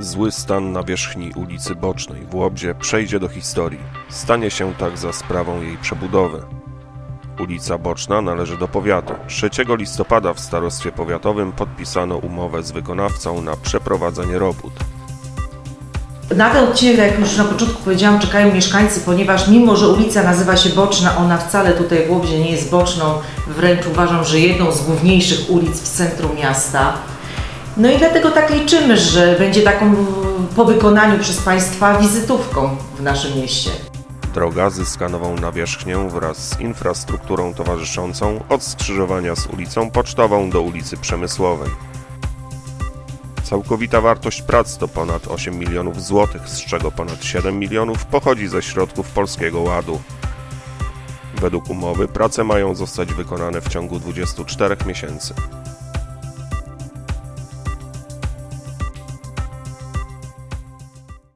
Zły stan nawierzchni ulicy Bocznej w Łobzie przejdzie do historii. Stanie się tak za sprawą jej przebudowy. Ulica Boczna należy do powiatu. 3 listopada w starostwie powiatowym podpisano umowę z wykonawcą na przeprowadzenie robót. Na ten odcinek, jak już na początku powiedziałam, czekają mieszkańcy, ponieważ mimo, że ulica nazywa się Boczna, ona wcale tutaj w Łobzie nie jest boczną, wręcz uważam, że jedną z główniejszych ulic w centrum miasta. No i dlatego tak liczymy, że będzie taką po wykonaniu przez Państwa wizytówką w naszym mieście. Droga zyska nową nawierzchnię wraz z infrastrukturą towarzyszącą od skrzyżowania z ulicą Pocztową do ulicy Przemysłowej. Całkowita wartość prac to ponad 8 milionów złotych, z czego ponad 7 milionów pochodzi ze środków Polskiego Ładu. Według umowy prace mają zostać wykonane w ciągu 24 miesięcy.